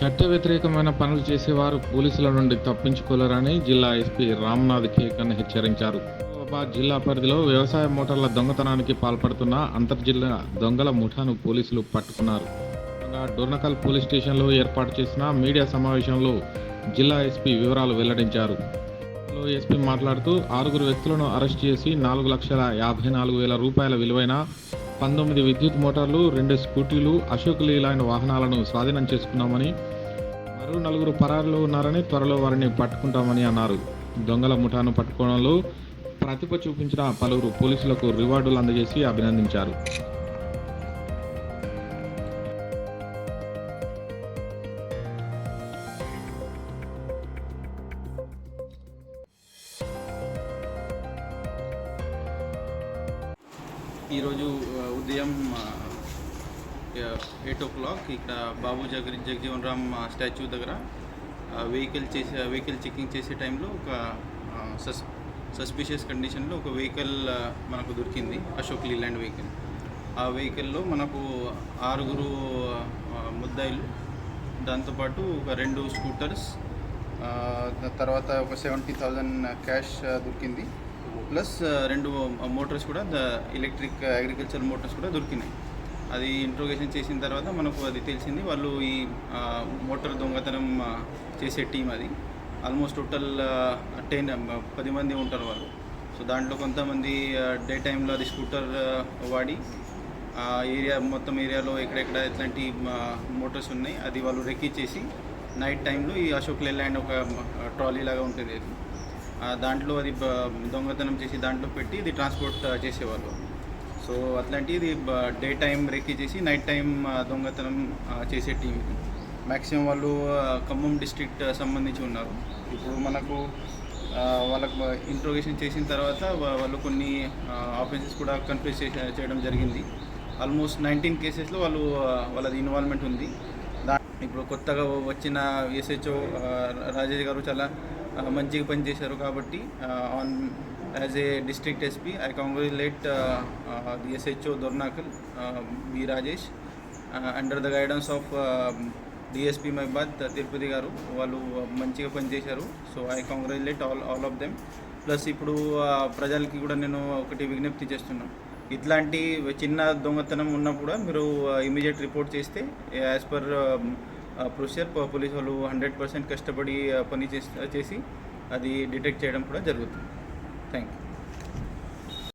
చట్ట వ్యతిరేకమైన పనులు చేసేవారు పోలీసుల నుండి తప్పించుకోలేరని జిల్లా ఎస్పీ రామ్నాథ్ కేకన్ హెచ్చరించారు. నిజామాబాద్ జిల్లా పరిధిలో వ్యవసాయ మోటార్ల దొంగతనానికి పాల్పడుతున్న అంతర్జిల్లా దొంగల ముఠాను పోలీసులు పట్టుకున్నారు. డోర్నకల్ పోలీస్ స్టేషన్లో ఏర్పాటు చేసిన మీడియా సమావేశంలో జిల్లా ఎస్పీ వివరాలు వెల్లడించారు. ఎస్పీ మాట్లాడుతూ ఆరుగురు వ్యక్తులను అరెస్ట్ చేసి నాలుగు లక్షల యాభై నాలుగు వేల రూపాయల విలువైన పంతొమ్మిది విద్యుత్ మోటార్లు రెండు స్కూటీలు అశోక్ లీలాయన వాహనాలను స్వాధీనం చేసుకున్నామని మరో నలుగురు పరారులో ఉన్నారని త్వరలో వారిని పట్టుకుంటామని అన్నారు. దొంగల ముఠాను పట్టుకోవడంలో ప్రతిభ చూపించిన పలువురు పోలీసులకు రివార్డులు అందజేసి అభినందించారు. ఈరోజు ఉదయం ఎయిట్ ఓ క్లాక్ ఇక్కడ బాబు జగ జగజీవన్ రామ్ స్టాచ్యూ దగ్గర వెహికల్ చేసే వెహికల్ చెకింగ్ చేసే టైంలో ఒక సస్ సస్పిషియస్ కండిషన్లో ఒక వెహికల్ మనకు దొరికింది అశోక్ లీలాండ్ వెహికల్. ఆ వెహికల్లో మనకు ఆరుగురు ముద్దాయిలు దాంతోపాటు ఒక రెండు స్కూటర్స్ తర్వాత ఒక సెవెంటీ థౌజండ్ క్యాష్ దొరికింది. ప్లస్ రెండు మోటార్స్ కూడా ద ఎలక్ట్రిక్ అగ్రికల్చర్ మోటార్స్ కూడా దొరికినాయి. అది ఇంట్రోగేషన్ చేసిన తర్వాత మనకు అది తెలిసింది వాళ్ళు ఈ మోటార్ దొంగతనం చేసే టీం అది. ఆల్మోస్ట్ టోటల్ టెన్ పది మంది ఉంటారు వాళ్ళు. సో దాంట్లో కొంతమంది డే టైంలో అది స్కూటర్ వాడి ఆ ఏరియా మొత్తం ఏరియాలో ఎక్కడెక్కడ ఇట్లాంటి మోటార్స్ ఉన్నాయి అది వాళ్ళు రెక్కీ చేసి నైట్ టైంలో ఈ అశోక్ లేలాండ్ ఒక ట్రాలీ లాగా ఉంటుంది అది. దాంట్లో అది దొంగతనం చేసి దాంట్లో పెట్టి ఇది ట్రాన్స్పోర్ట్ చేసేవాళ్ళు. సో అట్లాంటిది డే టైం రెక్కీ చేసి నైట్ టైం దొంగతనం చేసే టీం మ్యాక్సిమం వాళ్ళు ఖమ్మం డిస్ట్రిక్ట్ సంబంధించి ఉన్నారు. ఇప్పుడు మనకు వాళ్ళకు ఇంట్రోగేషన్ చేసిన తర్వాత వాళ్ళు కొన్ని ఆఫెన్సెస్ కూడా కన్ఫ్యూజ్ చేయడం జరిగింది. ఆల్మోస్ట్ నైన్టీన్ కేసెస్లో వాళ్ళు వాళ్ళది ఇన్వాల్వ్మెంట్ ఉంది. దా ఇప్పుడు కొత్తగా వచ్చిన ఎస్హెచ్ఓ రాజేష్ గారు చాలా మంచిగా పనిచేశారు కాబట్టి on as a district SP I congratulate the SHO Dornakal B Rajesh under the guidance of DSP మైబాద్ Tirupati గారు. వాళ్ళు మంచిగా పనిచేశారు. So I congratulate all all of them plus ఇప్పుడు ప్రజలకి కూడా నేను ఒకటి విజ్ఞప్తి చేస్తున్నాను. ఇట్లాంటి చిన్న దొంగతనం ఉన్నప్పుడు మీరు ఇమీడియట్ రిపోర్ట్ చేస్తే యాజ్ పర్ ప్రొసీజర్ పోలీస్ వాళ్ళు హండ్రెడ్ పర్సెంట్ కష్టపడి పని చేసి చేసి అది డిటెక్ట్ చేయడం కూడా జరుగుతుంది. Thank you